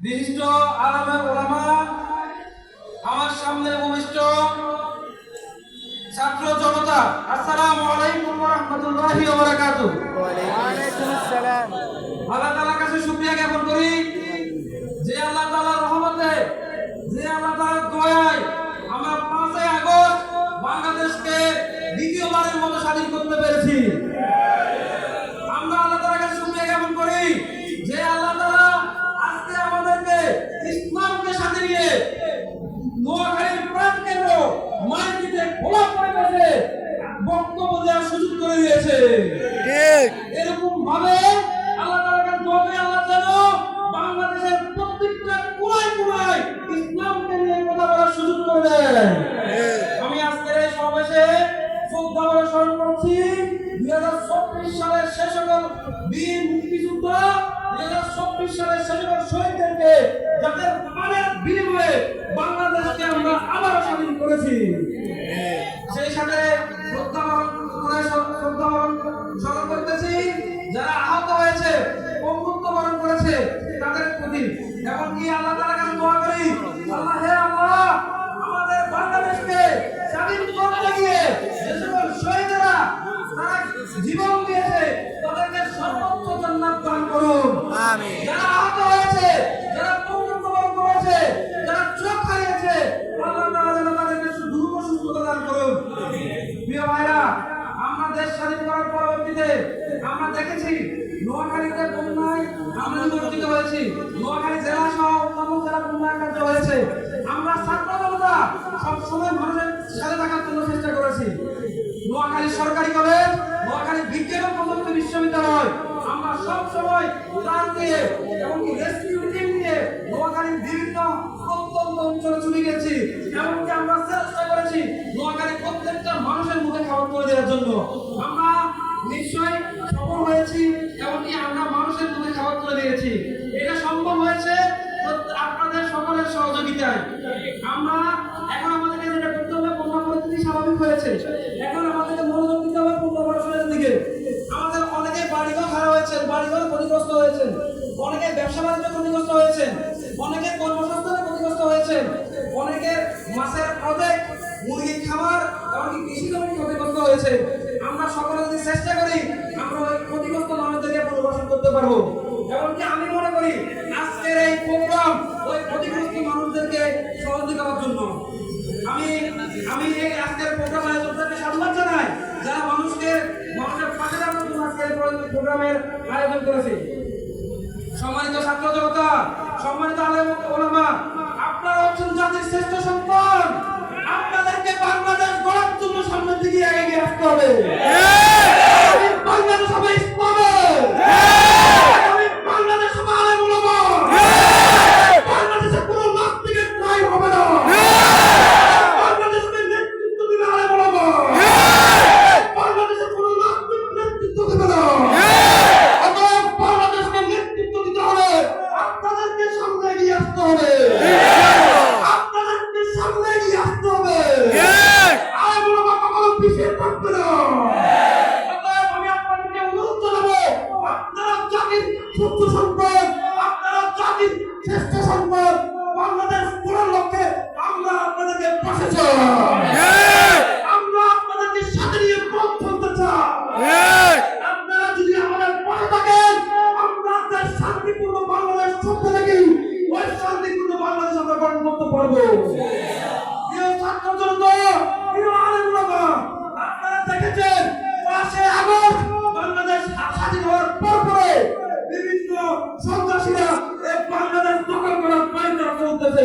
বিশিষ্ট আলমের ওলামা আমার সামনে উপবিষ্ট ছাত্র জনতা আসসালামু আলাইকুম ওয়া রাহমাতুল্লাহি ওয়া বারাকাতুহু ওয়ালাইকুম আসসালাম আল্লাহ তাআলার কাছে শুকরিয়া জ্ঞাপন করি যে আল্লাহ তাআলার রহমতে যে আল্লাহ তাআলার দয়ায় আমরা পাঁচই আগস্ট বাংলাদেশকে দ্বিতীয়বারের মতো স্বাধীন করতে দেন আমি আজকের এই সমাবেশে শ্রদ্ধা স্মরণ করছি দুই হাজার চব্বিশ সালের শেষ সকল বীর মুক্তিযুদ্ধ দুই হাজার চব্বিশ সালের শেষ সকল শহীদদেরকে যাদের প্রাণের বিনিময়ে বাংলাদেশকে আমরা আবার স্বাধীন করেছি। যারা আহত হয়েছে, যারা পঙ্গুত্ব বরণ করেছে, যারা চোখ হারিয়েছে, আল্লাহ তাআলা যেন ভাইরা, আমরা দেশ স্বাধীন করার পরবর্তীতে আমরা দেখেছি, নোয়াখালীতে বন্যায় আমরা নিমজ্জিত হয়েছি। নোয়াখালী জেলা সহ অন্যান্য জেলা বন্যাক্রান্ত হয়েছে। আমরা ছাত্র জনতা সবসময় মানুষের সাথে থাকার জন্য চেষ্টা দিয়ে এমনকি রেস্কিউ টিম নিয়ে নোয়াখালীর বিভিন্ন প্রত্যন্ত অঞ্চলে চলে গেছি। এমনকি আমরা চেষ্টা করেছি নোয়াখালীর প্রত্যেকটা মানুষের মুখে খাবার করে দেওয়ার জন্য। আমরা নিশ্চয়ই সফল হয়েছি, এমনকি আমরা মানুষের মুখে খাবার করে দিয়েছি। এটা সম্ভব হয়েছে আপনাদের সকলের সহযোগিতায়। আমরা এখন আমাদেরকে যেটা করতে হবে বন্যা পরিস্থিতি স্বাভাবিক হয়েছে। এখন আমাদেরকে মনোযোগ আমরা সকলে যদি চেষ্টা করি, আমরা ওই ক্ষতিগ্রস্ত মানুষদেরকে পুনর্বাসন করতে পারব। এমনকি আমি মনে করি, আজকের এই প্রোগ্রাম ওই ক্ষতিগ্রস্ত মানুষদেরকে সহযোগিতা করার জন্য। আমি আমি এই আজকের প্রোগ্রাম আয়োজকদেরকে সাধুবাদ জানাই, যারা মানুষকে, মানুষের পাশে দাঁড়ানোর জন্য আজকের প্রোগ্রামের আয়োজন করেছে। সম্মানিত ছাত্র জনতা, সম্মানিত আলেম ওলামা, আপনারা হচ্ছেন জাতির শ্রেষ্ঠ সম্পদ আপনাদেরকে বাংলাদেশ জন্য সামনের দিকে এগিয়ে আসতে হবে। বাংলাদেশ হবে। আমরা আপনাদেরকে সাথে নিয়ে পথ চলতে চাই। আপনারা যদি আমাদের পাশে থাকেন আমরা আপনার শান্তিপূর্ণ বাংলাদেশ স্বপ্ন দেখি ওই শান্তিপূর্ণ বাংলাদেশ আমরা গঠন করতে পারব। আপনারা দেখেছেন পাশে আগস্ট বাংলাদেশ স্বাধীন হওয়ার পর পরে বিভিন্ন সন্ত্রাসীরা বাংলাদেশ দখল করার পায়তারা চলতেছে।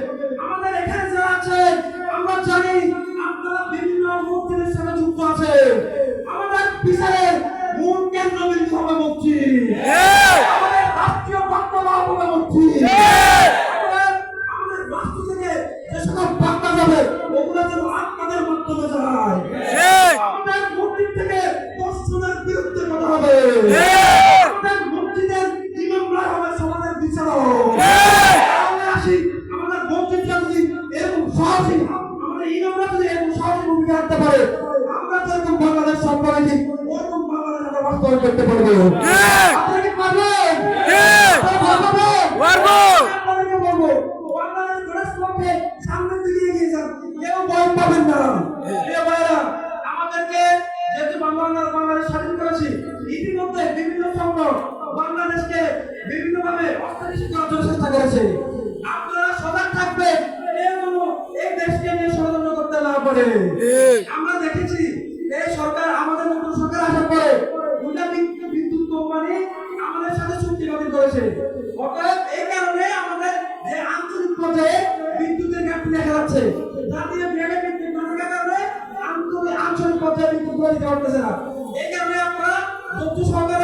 করবে সাহসী আমাদের ইমামরা যদি এরকম সাহসী ভূমিকা রাখতে পারে আমরা যেরকম বাংলাদেশ সরকার আছি ওরকম বাংলাদেশ আমরা বাস্তবায়ন করতে পারব? আপনারা কি পারবেন? আপনারা আপনাদেরকে বলব, বাংলাদেশ সামনের দিকে এগিয়ে যান। কেউ ভয় পাবেন না। পারে। আমরা দেখেছি এই সরকার আমাদের নতুন সরকার আসার পরে দুটা বিদ্যুৎ কোম্পানি আমাদের সাথে চুক্তি বাতিল করেছে। অতএব এই কারণে আমাদের যে আঞ্চলিক পর্যায়ে বিদ্যুতের ঘাটতি দেখা যাচ্ছে জাতীয় গ্রেডে বিদ্যুৎ না থাকার কারণে আঞ্চলিক আঞ্চলিক পর্যায়ে বিদ্যুৎ দিতে পারতেছে না। এই কারণে আপনারা তথ্য সহকারে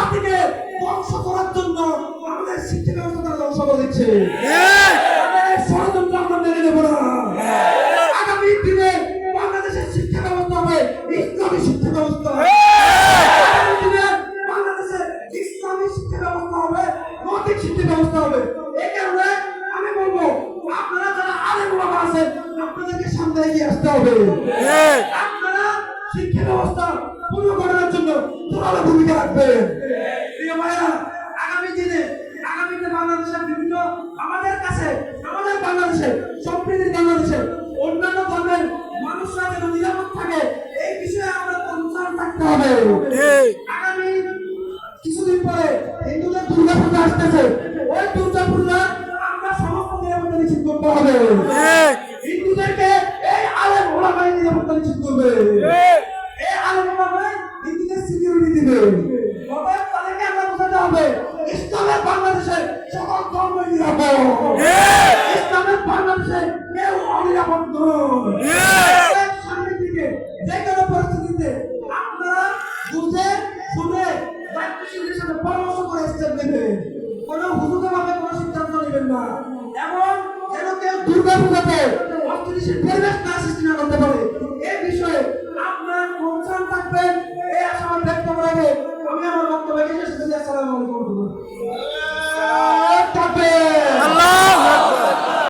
জাতিকে ধ্বংস করার জন্য আমাদের শিক্ষা ব্যবস্থা তারা ধ্বংস করে দিচ্ছে। ষড়যন্ত্র আমরা মেনে নেব না। আগামী দিনে বাংলাদেশের শিক্ষা ব্যবস্থা হবে ইসলামী শিক্ষা ব্যবস্থা আগামী দিনে বাংলাদেশের ইসলামী শিক্ষা ব্যবস্থা হবে নৈতিক শিক্ষা ব্যবস্থা হবে। এই কারণে আমি বলব আপনারা যারা আলেম বাবা আছেন আপনাদেরকে সামনে এগিয়ে আসতে হবে। করতে হবে হিন্দুদেরকে এই আলেম ওলামাই নিরাপত্তা নিশ্চিত করবে। এই আলেম ওলামাই হিন্দুদের সিকিউরিটি দিবে। অতএব তাদেরকে আমরা বোঝাতে হবে ইসলামের বাংলাদেশের সকল ধর্মই নিরাপদ। কেউ দুর্গা পূজাতে পরিবেশ না সৃষ্টি না করতে পারে।